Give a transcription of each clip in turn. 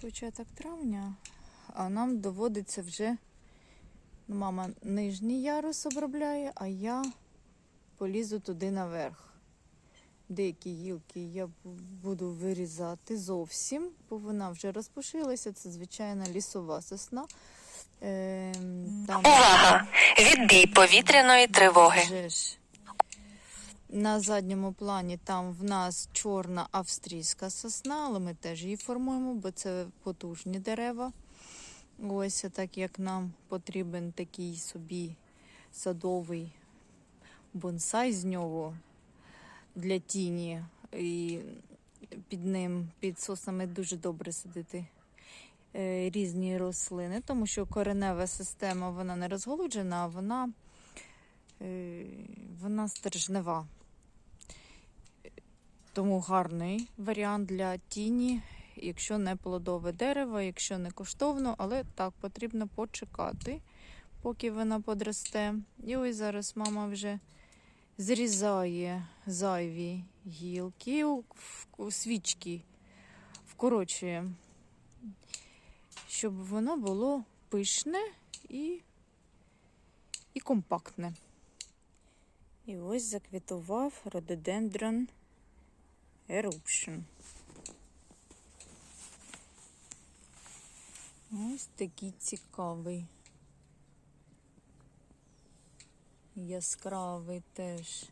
початок травня, а нам доводиться вже. Ну, мама нижній ярус обробляє, а я полізу туди наверх. Деякі гілки я буду вирізати зовсім, бо вона вже розпушилася. Це звичайна лісова сосна. Ем, там Увага! Відбій повітряної тривоги. вже ж на задньому плані там в нас чорна австрійська сосна, але ми теж її формуємо, бо це потужні дерева. Ось так як нам потрібен такий собі садовий бонсай з нього для тіні. І під ним, під соснами дуже добре садити е, різні рослини, тому що коренева система вона не розголуджена, а вона, е, вона стержнева. Тому гарний варіант для тіні, якщо не плодове дерево, якщо не коштовно, але так потрібно почекати, поки вона подросте. І ось зараз мама вже зрізає зайві гілки, в- свічки вкорочує, щоб воно було пишне і, і компактне. І ось заквітував рододендрон Eruption. Ось такий цікавий. Яскравий теж.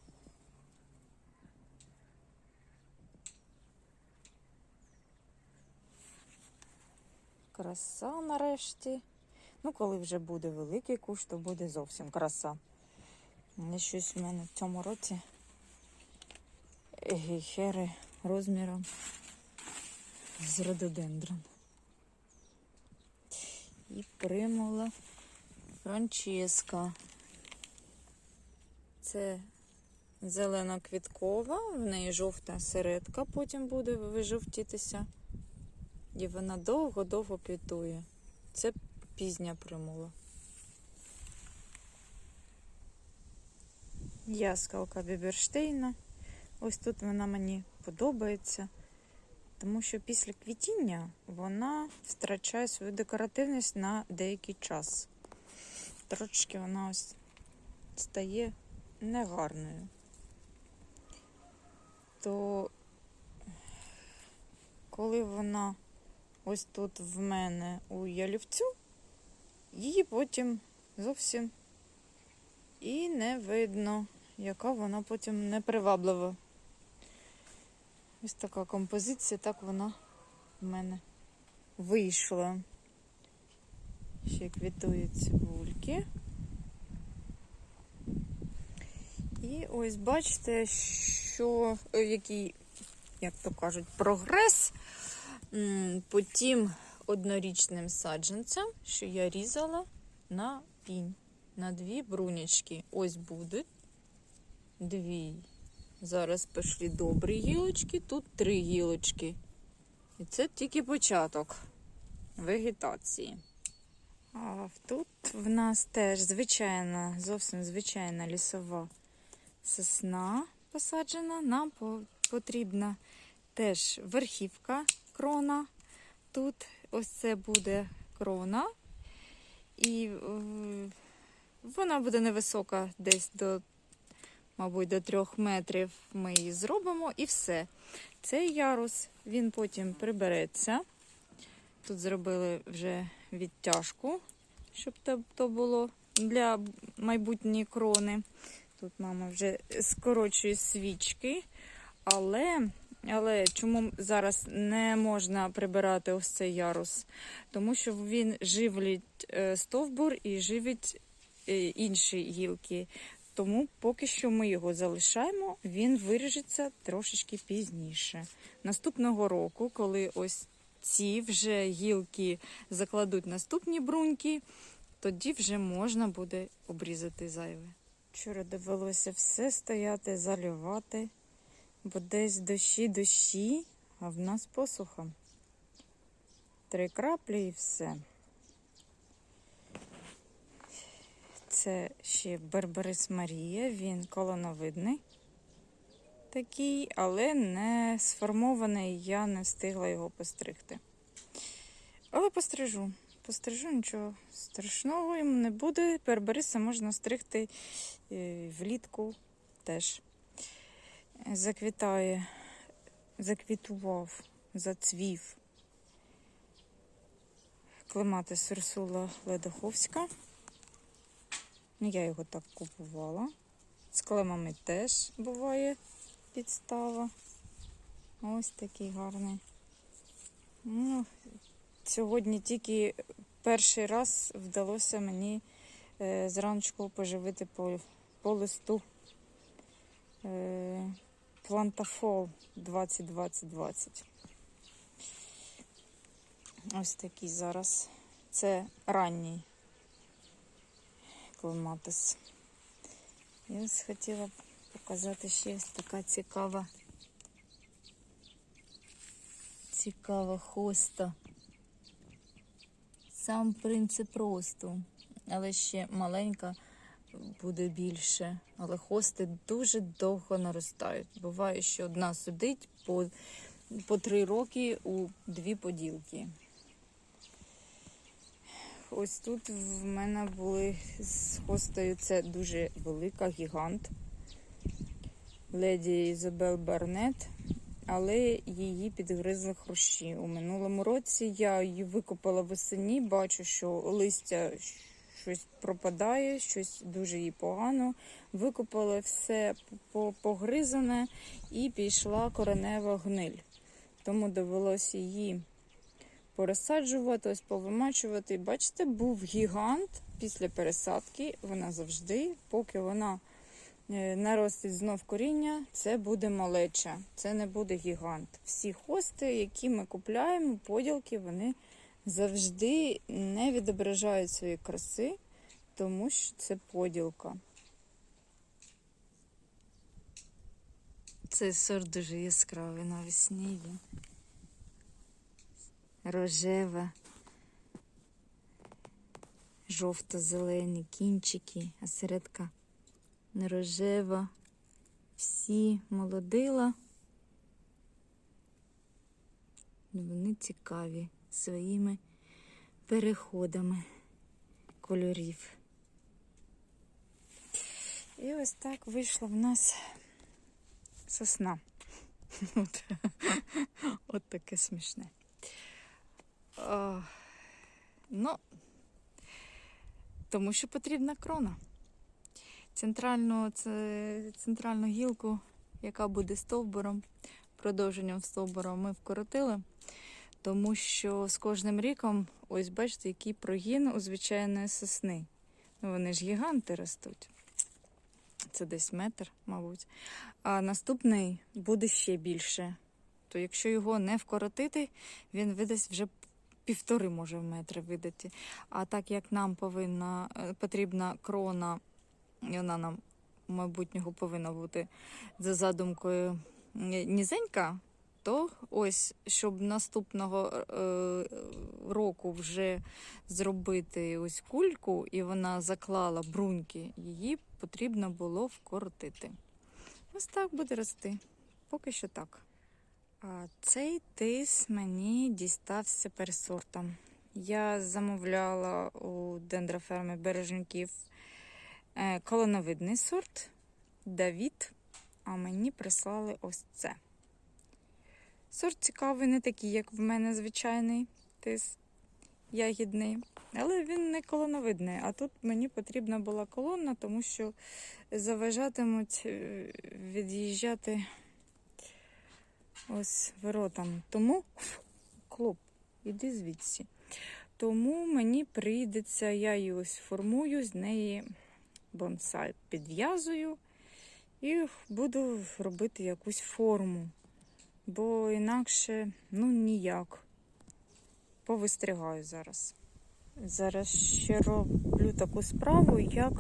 Краса нарешті. Ну, коли вже буде великий куш, то буде зовсім краса. Не щось в мене в цьому році гейхери розміром з рододендрон. І примула Франческа. Це зелена квіткова, в неї жовта середка, потім буде вижовтітися. І вона довго-довго квітує. Це пізня примула. Яскалка Біберштейна. Ось тут вона мені подобається, тому що після квітіння вона втрачає свою декоративність на деякий час. Трошки вона ось стає негарною. То коли вона ось тут в мене у ялівцю, її потім зовсім і не видно, яка вона потім неприваблива. Ось така композиція, так вона в мене вийшла. Ще квітують цибульки. І ось бачите, що е, який, як то кажуть, прогрес по тим однорічним саджанцям, що я різала на пінь, на дві брунячки. Ось будуть дві. Зараз пішли добрі гілочки, тут три гілочки. І це тільки початок вегетації. А тут в нас теж звичайна, зовсім звичайна лісова сосна посаджена. Нам потрібна теж верхівка крона. Тут ось це буде крона. І е, вона буде невисока, десь до, мабуть, до трьох метрів ми її зробимо і все. Цей ярус він потім прибереться. Тут зробили вже відтяжку, щоб то, було для майбутньої крони. Тут мама вже скорочує свічки. Але, але чому зараз не можна прибирати ось цей ярус? Тому що він живлить е, стовбур і живить е, інші гілки. Тому поки що ми його залишаємо, він виріжеться трошечки пізніше. Наступного року, коли ось ці вже гілки закладуть наступні бруньки, тоді вже можна буде обрізати зайве. Вчора довелося все стояти, заливати, бо десь дощі дощі, а в нас посуха. Три краплі і все. Це ще Берберис Марія, він колоновидний такий, але не сформований, я не встигла його постригти. Але пострижу. Пострижу, нічого страшного йому не буде. Пербериса можна стригти е, влітку теж. Заквітає, заквітував, зацвів. Клематис Урсула Ледоховська. Ну, Я його так купувала. З клемами теж буває підстава. Ось такий гарний. Ну, сьогодні тільки перший раз вдалося мені е, зранку поживити по, по листу е, Плантафол 2020-20. Ось такий зараз. Це ранній клематис. Я ось хотіла показати ще така цікава, цікава хоста. Сам принцип росту, але ще маленька буде більше. Але хости дуже довго наростають. Буває, що одна сидить по, по три роки у дві поділки. Ось тут в мене були з хостою. Це дуже велика гігант. Леді Ізабел Барнет, але її підгризли хрущі. У минулому році я її викопала весені, бачу, що листя щось пропадає, щось дуже їй погано. Викопала все погризане і пішла коренева гниль. Тому довелося її порозсаджувати, ось повимачувати. Бачите, був гігант після пересадки. Вона завжди, поки вона е, наростить знов коріння, це буде малеча, це не буде гігант. Всі хости, які ми купляємо, поділки, вони завжди не відображають свої краси, тому що це поділка. Цей сорт дуже яскравий навесні. він. Рожева, жовто-зелені кінчики, а середка рожева. Всі молодила. Вони цікаві своїми переходами кольорів. І ось так вийшла в нас сосна. От таке смішне. Ну, тому що потрібна крона. Центральну, це, центральну гілку, яка буде стовбуром, продовженням стовбура ми вкоротили, тому що з кожним ріком, ось бачите, який прогін у звичайної сосни. Ну, вони ж гіганти ростуть. Це десь метр, мабуть. А наступний буде ще більше. То якщо його не вкоротити, він видасть вже півтори може метри видати. А так як нам повинна е, потрібна крона, і вона нам в майбутнього повинна бути за задумкою ні- нізенька, то ось, щоб наступного е, року вже зробити ось кульку, і вона заклала бруньки, її потрібно було вкоротити. Ось так буде рости. Поки що так. Цей тис мені дістався пересортом. Я замовляла у дендроферми бережників е, колоновидний сорт Давід, а мені прислали ось це. Сорт цікавий, не такий, як в мене звичайний тис ягідний, але він не колоновидний. А тут мені потрібна була колонна, тому що заважатимуть е, від'їжджати ось воротам. Тому клоп, іди звідси. Тому мені прийдеться, я її ось формую, з неї бонсай підв'язую і буду робити якусь форму. Бо інакше, ну ніяк. Повистригаю зараз. Зараз ще роблю таку справу, як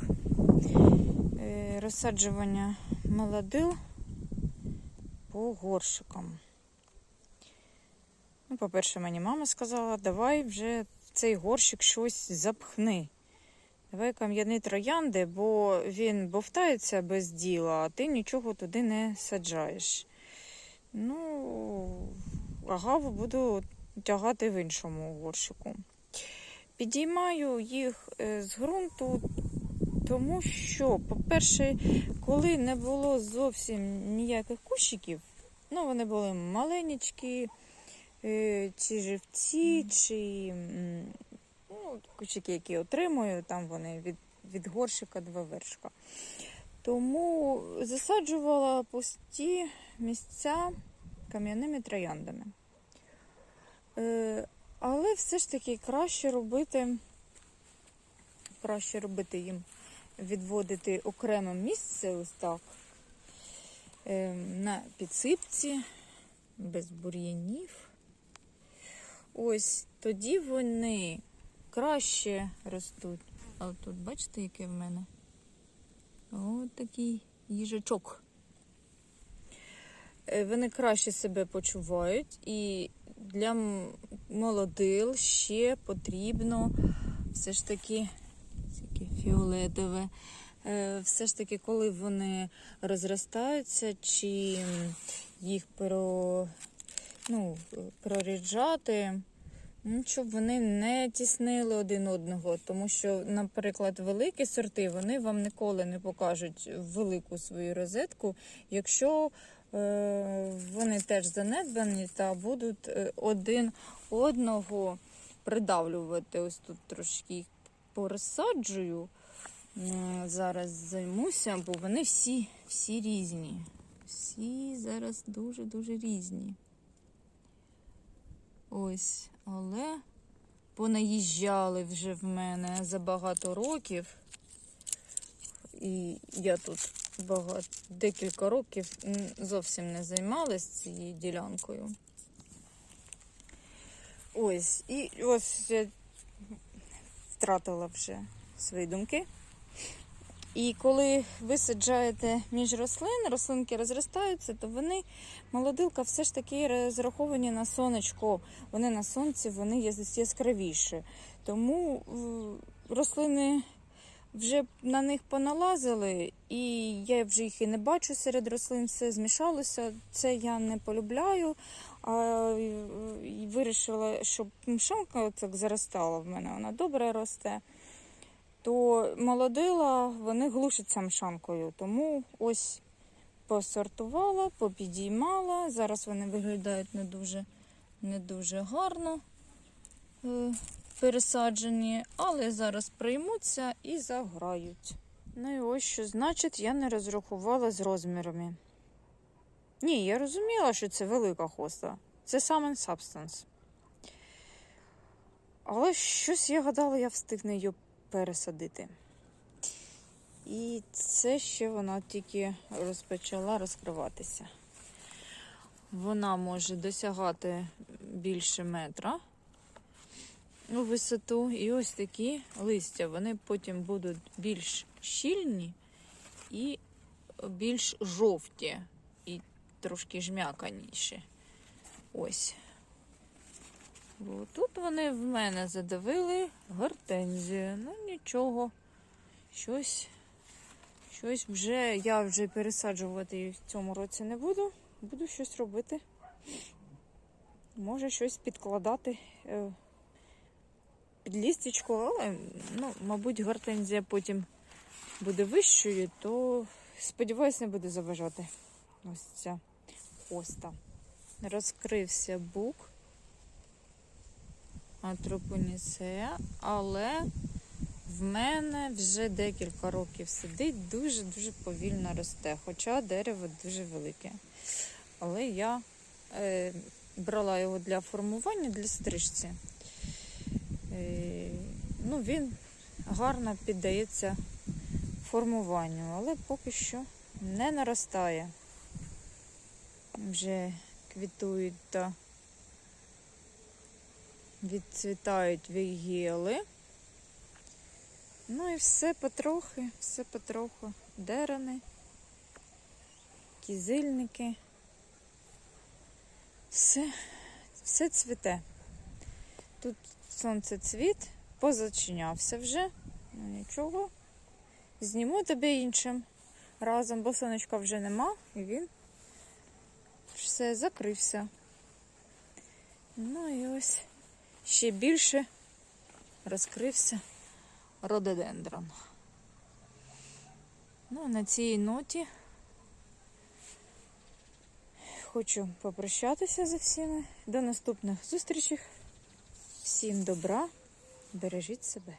е, розсаджування молодил по горшикам. Ну, по-перше, мені мама сказала, давай вже цей горщик щось запхни. Давай кам'яні троянди, бо він бовтається без діла, а ти нічого туди не саджаєш. Ну, агаву буду тягати в іншому горщику. Підіймаю їх е, з ґрунту, тому що, по-перше, коли не було зовсім ніяких кущиків, ну вони були маленькі, е, чи живці, чи ну, кущики, які отримую, там вони від, від горщика два вершка. Тому засаджувала пусті місця кам'яними трояндами. Е, але все ж таки краще робити, краще робити їм, відводити окреме місце ось так, е, на підсипці, без бур'янів. Ось тоді вони краще ростуть. А тут бачите, яке в мене? Ось такий їжачок. Е, Вони краще себе почувають, і для молодил ще потрібно все ж таки фіолетове. е, Все ж таки, коли вони розростаються, чи їх про, ну, проріджати, ну, щоб вони не тіснили один одного. Тому що, наприклад, великі сорти вони вам ніколи не покажуть велику свою розетку, якщо е, вони теж занедбані та будуть е, один одного придавлювати. Ось тут трошки їх порозсаджую. М, Зараз займуся, бо вони всі, всі різні. Всі зараз дуже-дуже різні. Ось, але понаїжджали вже в мене за багато років. І я тут багато, декілька років зовсім не займалась цією ділянкою. Ось, і ось втратила вже свої думки. І коли ви саджаєте між рослин, рослинки розростаються, то вони, молодилка, все ж таки розраховані на сонечко. Вони на сонці, вони є яскравіші. Тому рослини вже на них поналазили, і я вже їх і не бачу серед рослин, все змішалося. Це я не полюбляю. А і вирішила, щоб мшанка так заростала в мене, вона добре росте. То молодила, вони глушаться мшанкою. Тому ось посортувала, попідіймала. Зараз вони виглядають не дуже, не дуже гарно е, пересаджені, але зараз приймуться і заграють. Ну і ось що значить, я не розрахувала з розмірами. Ні, я розуміла, що це велика хоста. Це саме Substance. Але щось я гадала, я встигну її пересадити. І це ще вона тільки розпочала розкриватися. Вона може досягати більше метра у висоту. І ось такі листя. Вони потім будуть більш щільні і більш жовті, і трошки жмяканіші. Ось. Бо тут вони в мене задавили гортензію. Ну нічого. Щось, щось вже я вже пересаджувати її в цьому році не буду. Буду щось робити. Може щось підкладати е, під лістечко, але, ну, мабуть, гортензія потім буде вищою, то сподіваюся, не буде заважати. Ось ця хоста. Розкрився бук. Атропонісея, але в мене вже декілька років сидить, дуже-дуже повільно росте, хоча дерево дуже велике. Але я е, брала його для формування, для стрижці. Е, ну, він гарно піддається формуванню, але поки що не наростає. Вже квітують та відцвітають вігіли. Ну і все потрохи, все потроху. Дерени, кізильники. Все, все цвіте. Тут сонцецвіт позачинявся вже. Ну нічого. Зніму тебе іншим разом, бо сонечка вже нема, і він все закрився. Ну і ось ще більше розкрився рододендрон. Ну, на цій ноті хочу попрощатися за всіми. До наступних зустрічей. Всім добра, бережіть себе.